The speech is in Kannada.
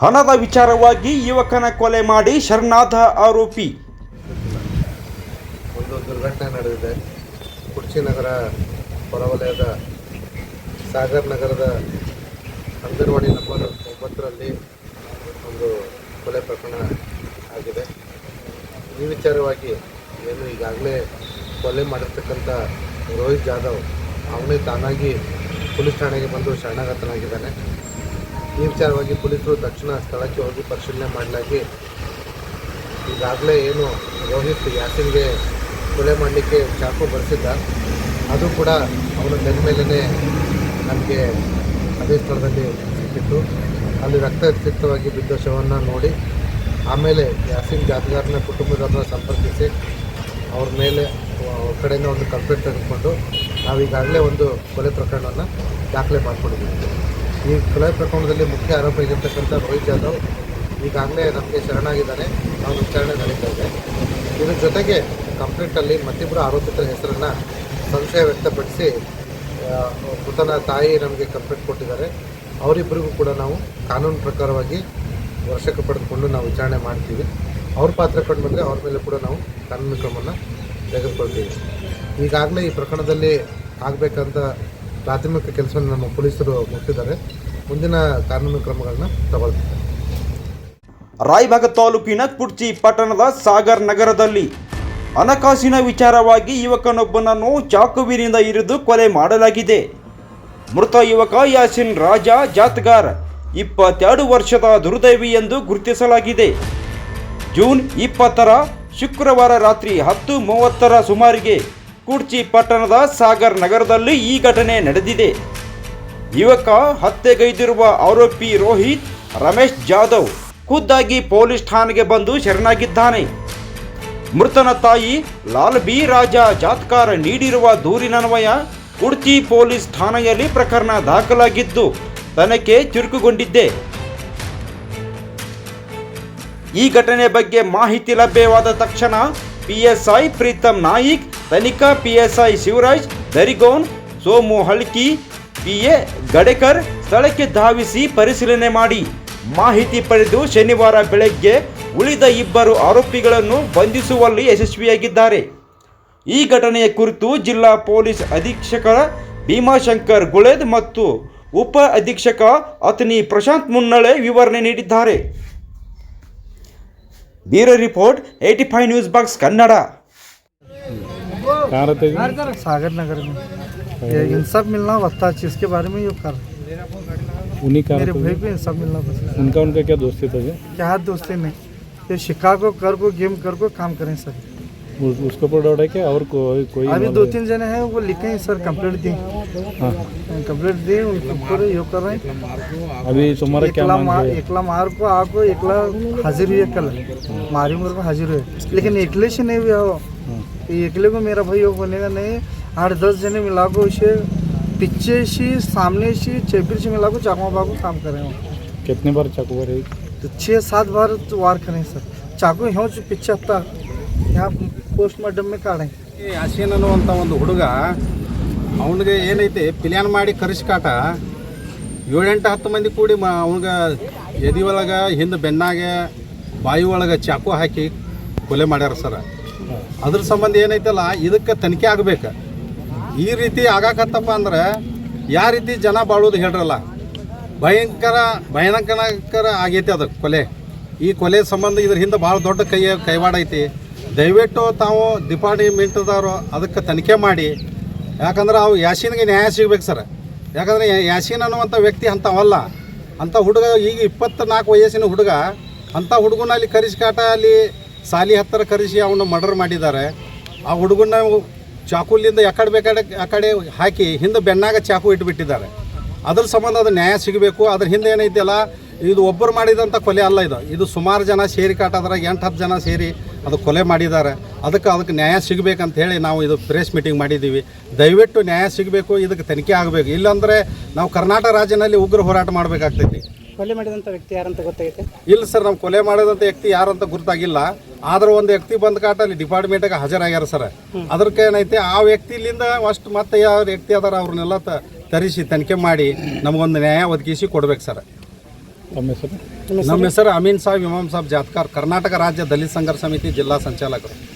ಹಣದ ವಿಚಾರವಾಗಿ ಯುವಕನ ಕೊಲೆ ಮಾಡಿ ಶರಣಾದ ಆರೋಪಿ. ಒಂದು ದುರ್ಘಟನೆ ನಡೆದಿದೆ. ಕುರ್ಚಿ ನಗರ ಹೊರವಲಯದ ಸಾಗರ್ ನಗರದ ಅಂಗನವಾಡಿ ನಂಬರ್ ಒಂಬತ್ತರಲ್ಲಿ ಒಂದು ಕೊಲೆ ಪ್ರಕರಣ ಆಗಿದೆ. ಈ ವಿಚಾರವಾಗಿ ಏನು ಈಗಾಗಲೇ ಕೊಲೆ ಮಾಡಿರ್ತಕ್ಕಂಥ ರೋಹಿತ್ ಜಾಧವ್, ಅವನೇ ತಾನಾಗಿ ಪೊಲೀಸ್ ಠಾಣೆಗೆ ಬಂದು ಶರಣಾಗತನಾಗಿದ್ದಾನೆ. ಈ ವಿಚಾರವಾಗಿ ಪೊಲೀಸರು ತಕ್ಷಣ ಸ್ಥಳಕ್ಕೆ ಹೋಗಿ ಪರಿಶೀಲನೆ ಮಾಡಲಾಗಿ. ಈಗಾಗಲೇ ಏನು ರೋಹಿತ್ ಯಾಸಿನ್ಗೆ ಕೊಲೆ ಮಾಡಲಿಕ್ಕೆ ಚಾಕು ಬರೆಸಿದ್ದ. ಅದು ಕೂಡ ಅವನ ಬೆನ್ನ ಮೇಲೇ ನಮಗೆ ಅದೇ ಸ್ಥಳದಲ್ಲಿ ಸಿಕ್ಕಿತ್ತು. ಅಲ್ಲಿ ರಕ್ತಸಿಕ್ತವಾಗಿ ಬಿದ್ದ ಶವವನ್ನು ನೋಡಿ ಆಮೇಲೆ ಯಾಸಿನ್ ಜಾತ್ಗಾರನ ಕುಟುಂಬದವ್ರನ್ನ ಸಂಪರ್ಕಿಸಿ ಅವ್ರ ಮೇಲೆ ಕಡೆಯಿಂದ ಒಂದು ಕಂಪ್ಲೇಂಟ್ ತೆಗೆದುಕೊಂಡು ನಾವೀಗಾಗಲೇ ಒಂದು ಕೊಲೆ ಪ್ರಕರಣವನ್ನು ದಾಖಲೆ ಮಾಡಿಕೊಂಡಿದ್ದೀವಿ. ಈ ಕೊಲೆ ಪ್ರಕರಣದಲ್ಲಿ ಮುಖ್ಯ ಆರೋಪ ಆಗಿರ್ತಕ್ಕಂಥ ರೋಹಿತ್ ಜಾಧವ್ ಈಗಾಗಲೇ ನಮಗೆ ಶರಣಾಗಿದ್ದಾನೆ ಅವನ ವಿಚಾರಣೆ ನಡೀತಾ ಇದೆ. ಇದ್ರ ಜೊತೆಗೆ ಕಂಪ್ಲೇಂಟಲ್ಲಿ ಮತ್ತಿಬ್ಬರು ಆರೋಪಿತರ ಹೆಸರನ್ನು ಸಂಶಯ ವ್ಯಕ್ತಪಡಿಸಿ ಮೃತನ ತಾಯಿ ನಮಗೆ ಕಂಪ್ಲೇಂಟ್ ಕೊಟ್ಟಿದ್ದಾರೆ. ಅವರಿಬ್ಬರಿಗೂ ಕೂಡ ನಾವು ಕಾನೂನು ಪ್ರಕಾರವಾಗಿ ವರ್ಷಕ್ಕೆ ಪಡೆದುಕೊಂಡು ನಾವು ವಿಚಾರಣೆ ಮಾಡ್ತೀವಿ. ಅವ್ರ ಪಾತ್ರ ಕಂಡು ಬಂದರೆ ಅವ್ರ ಮೇಲೆ ಕೂಡ ನಾವು ಕಾನೂನು ಕ್ರಮವನ್ನು ತೆಗೆದುಕೊಳ್ತೀವಿ. ಈಗಾಗಲೇ ಈ ಪ್ರಕರಣದಲ್ಲಿ ಆಗಬೇಕಂತ ಪ್ರಾಥಮಿಕ ಕೆಲಸ ನಮ್ಮ ಪೊಲೀಸರು ಮುಟ್ಟಿದ್ದಾರೆ. ಮುಂದಿನ ಕಾನೂನು ಕ್ರಮಗಳನ್ನ ತಗೊಳ್ತಾರೆ ರಾಯಭಾಗ ತಾಲೂಕಿನ ಕುರ್ಚಿ ಪಟ್ಟಣದ ಸಾಗರ್ ನಗರದಲ್ಲಿ ಹಣಕಾಸಿನ ವಿಚಾರವಾಗಿ ಯುವಕನೊಬ್ಬನನ್ನು ಚಾಕುವಿನಿಂದ ಇರಿದು ಕೊಲೆ ಮಾಡಲಾಗಿದೆ. ಮೃತ ಯುವಕ ಯಾಸಿನ್ ರಾಜಾ, ಜಾತ್ಗಾರ್, ಇಪ್ಪತ್ತೆರಡು ವರ್ಷದ ದುರ್ದೈವಿ ಎಂದು ಗುರುತಿಸಲಾಗಿದೆ. ಜೂನ್ ಇಪ್ಪತ್ತರ ಶುಕ್ರವಾರ ರಾತ್ರಿ ಹತ್ತು ಮೂವತ್ತರ ಸುಮಾರಿಗೆ ಕುರ್ಚಿ ಪಟ್ಟಣದ ಸಾಗರ್ ನಗರದಲ್ಲಿ ಈ ಘಟನೆ ನಡೆದಿದೆ. ಯುವಕ ಹತ್ಯೆಗೈದಿರುವ ಆರೋಪಿ ರೋಹಿತ್, ರಮೇಶ್ ಜಾಧವ್ ಖುದ್ದಾಗಿ ಪೊಲೀಸ್ ಠಾಣೆಗೆ ಬಂದು ಶರಣಾಗಿದ್ದಾನೆ. ಮೃತನ ತಾಯಿ ಲಾಲ್ ಬಿ ರಾಜ ಜಾತ್ಕಾರ ನೀಡಿರುವ ದೂರಿನನ್ವಯ ಕುಡ್ಚಿ ಪೊಲೀಸ್ ಠಾಣೆಯಲ್ಲಿ ಪ್ರಕರಣ ದಾಖಲಾಗಿದ್ದು, ತನಿಖೆ ಚುರುಕುಗೊಂಡಿದ್ದೆ ಈ ಘಟನೆ ಬಗ್ಗೆ ಮಾಹಿತಿ ಲಭ್ಯವಾದ ತಕ್ಷಣ ಪಿಎಸ್ಐ ಪ್ರೀತಮ್ ನಾಯಿಕ್ ತನಿಖಾ, ಪಿಎಸ್ಐ ಶಿವರಾಜ್ ದರಿಗೋನ್ ಸೋಮು ಹಳ್ಕಿ, ಪಿಎ ಗಡೇಕರ್ ಸ್ಥಳಕ್ಕೆ ಧಾವಿಸಿ ಪರಿಶೀಲನೆ ಮಾಡಿ. ಮಾಹಿತಿ ಪಡೆದು ಶನಿವಾರ ಬೆಳಗ್ಗೆ ಉಳಿದ ಇಬ್ಬರು ಆರೋಪಿಗಳನ್ನು ಬಂಧಿಸುವಲ್ಲಿ ಯಶಸ್ವಿಯಾಗಿದ್ದಾರೆ. ಈ ಘಟನೆಯ ಕುರಿತು ಜಿಲ್ಲಾ ಪೊಲೀಸ್ ಅಧೀಕ್ಷಕರ ಭೀಮಾಶಂಕರ್ ಗುಳೆದ್ ಮತ್ತು ಉಪ ಅಧೀಕ್ಷಕ ಅತನಿ ಪ್ರಶಾಂತ್ ಮುನ್ನಳೆ ವಿವರಣೆ ನೀಡಿದ್ದಾರೆ. Bureau report, eighty five news box Kannada. कहाँ रहते जी? सागर नगर में। ये इंसाफ मिलना वस्ता चीज़ के बारे में ये कर। उन्हीं का मेरे भाई? को इंसाफ मिलना बस उनका उनका क्या दोस्ती था जी? क्या दोस्ती नहीं ये शिकागो कर को गेम कर को काम करें सर। उस- उसके ऊपर डाउट है क्या? और कोई कोई अभी दो तीन जने हैं वो लिखे हैं सर कंप्लेंट दी। है? हाँ कंप्लेंट दी उनको पूरे ये कर रहे हैं। अभी तुम्हारा क्या मांग मार है? एकला मार को आको एकला हाजिर हुए कल। मारी मुर को हाजिर हुए। लेकिन एकले से नहीं हुआ हाँ, एकले को मेरा भाई वो बनेगा नहीं आठ दस जने मिला को उसे पीछे से सामने से चेपिर से मिला को चाकमा बागो काम करें वो कितने बार चाकू मारे तो छः सात बार तो वार करें सर चाकू यहाँ से पीछे हफ्ता यहाँ पोस्टमार्टम में काढ़ें ಈ ಯಾಸೀನ್ ಅನ್ನುವಂಥ ಒಂದು ಹುಡುಗ ಅವನಿಗೆ ಏನೈತಿ ಪ್ಲ್ಯಾನ್ ಮಾಡಿ ಕರೆಸ್ಕಾಟ ಏಳೆಂಟು ಹತ್ತು ಮಂದಿ ಕೂಡಿ ಮ ಅವನಿಗೆ ಎದಿ ಒಳಗೆ ಹಿಂದೆ ಬೆನ್ನಾಗೆ ಬಾಯಿ ಒಳಗೆ ಚಾಕು ಹಾಕಿ ಕೊಲೆ ಮಾಡ್ಯಾರ ಸರ್ ಅದ್ರ ಸಂಬಂಧ ಏನೈತಲ್ಲ, ಇದಕ್ಕೆ ತನಿಖೆ ಆಗ್ಬೇಕು. ಈ ರೀತಿ ಆಗಾಕತ್ತಪ್ಪ ಅಂದ್ರೆ ಯಾವ ರೀತಿ ಜನ ಬಾಳೋದು ಹೇಳ್ರಲ್ಲ. ಭಯಂಕರ ಭಯಂಕರ ಆಗೈತಿ ಅದು ಕೊಲೆ. ಈ ಕೊಲೆ ಸಂಬಂಧ ಇದ್ರ ಹಿಂದೆ ಭಾಳ ದೊಡ್ಡ ಕೈ, ಕೈವಾಡ ಐತಿ. ದಯವಿಟ್ಟು ತಾವು ಡಿಪಾರ್ಟ್ಮೆಂಟ್ದವರು ಅದಕ್ಕೆ ತನಿಖೆ ಮಾಡಿ. ಯಾಕಂದ್ರೆ ಅವು ಯಾಸೀನ್ಗೆ ನ್ಯಾಯ ಸಿಗ್ಬೇಕು ಸರ್. ಯಾಕಂದ್ರೆ ಯಾಸಿನ್ ಅನ್ನುವಂಥ ವ್ಯಕ್ತಿ ಅಂಥವಲ್ಲ. ಅಂಥ ಹುಡುಗ ಈಗ ಇಪ್ಪತ್ತ್ನಾಲ್ಕು ವಯಸ್ಸಿನ ಹುಡುಗ, ಅಂಥ ಹುಡುಗನ ಅಲ್ಲಿ ಕರಿಸ್ಕಾಟ ಅಲ್ಲಿ ಸಾಲಿ ಹತ್ತಿರ ಕರೆಸಿ ಅವನ್ನ ಮರ್ಡರ್ ಮಾಡಿದ್ದಾರೆ. ಆ ಹುಡುಗನ ಚಾಕುಲಿಂದ ಎಕಡೆ ಬೇಕಾಡೆ ಆ ಕಡೆ ಹಾಕಿ ಹಿಂದೆ ಬೆನ್ನಾಗ ಚಾಕು ಇಟ್ಬಿಟ್ಟಿದ್ದಾರೆ. ಅದ್ರ ಸಂಬಂಧ ಅದು ನ್ಯಾಯ ಸಿಗಬೇಕು. ಅದ್ರ ಹಿಂದೆ ಏನೈತಿಲ್ಲ, ಇದು ಒಬ್ಬರು ಮಾಡಿದಂಥ ಕೊಲೆ ಅಲ್ಲ ಇದು. ಇದು ಸುಮಾರು ಜನ ಸೇರಿ ಕಾಟದ್ರಾಗ ಎಂಟು ಹತ್ತು ಜನ ಸೇರಿ ಅದು ಕೊಲೆ ಮಾಡಿದ್ದಾರೆ. ಅದಕ್ಕೆ ಅದಕ್ಕೆ ನ್ಯಾಯ ಸಿಗಬೇಕಂತ ಹೇಳಿ ನಾವು ಇದು ಪ್ರೆಸ್ ಮೀಟಿಂಗ್ ಮಾಡಿದ್ದೀವಿ. ದಯವಿಟ್ಟು ನ್ಯಾಯ ಸಿಗಬೇಕು, ಇದಕ್ಕೆ ತನಿಖೆ ಆಗಬೇಕು. ಇಲ್ಲಾಂದರೆ ನಾವು ಕರ್ನಾಟಕ ರಾಜ್ಯದಲ್ಲಿ ಉಗ್ರ ಹೋರಾಟ ಮಾಡಬೇಕಾಗ್ತೈತಿ. ಕೊಲೆ ಮಾಡಿದಂತ ವ್ಯಕ್ತಿ ಯಾರಂತ ಗೊತ್ತಾಗೈತೆ? ಇಲ್ಲ ಸರ್ ನಮ್ಮ ಕೊಲೆ ಮಾಡಿದಂಥ ವ್ಯಕ್ತಿ ಯಾರಂತ ಅಂತ ಗುರುತಾಗಿಲ್ಲ. ಆದ್ರೆ ಒಂದು ವ್ಯಕ್ತಿ ಬಂದ ಕಾಟ ಅಲ್ಲಿ ಡಿಪಾರ್ಟ್ಮೆಂಟ್ಗೆ ಹಾಜರಾಗ್ಯಾರ ಸರ್. ಅದಕ್ಕೆ ಏನೈತೆ ಆ ವ್ಯಕ್ತಿಲಿಂದ ಅಷ್ಟು ಮತ್ತೆ ಯಾವ ವ್ಯಕ್ತಿ ಅದಾರ ಅವ್ರನ್ನೆಲ್ಲ ತ- ತರಿಸಿ ತನಿಖೆ ಮಾಡಿ ನಮಗೊಂದು ನ್ಯಾಯ ಒದಗಿಸಿ ಕೊಡ್ಬೇಕು ಸರ್. ನಮ್ಮ ಹೆಸರು ಅಮೀನ್ ಸಾಬ್ ಇಮಾಮ್ ಸಾಬ್ ಜಾತ್ಕಾರ್ ಕರ್ನಾಟಕ ರಾಜ್ಯ ದಲಿತ ಸಂಘರ್ಷ ಸಮಿತಿ ಜಿಲ್ಲಾ ಸಂಚಾಲಕರು.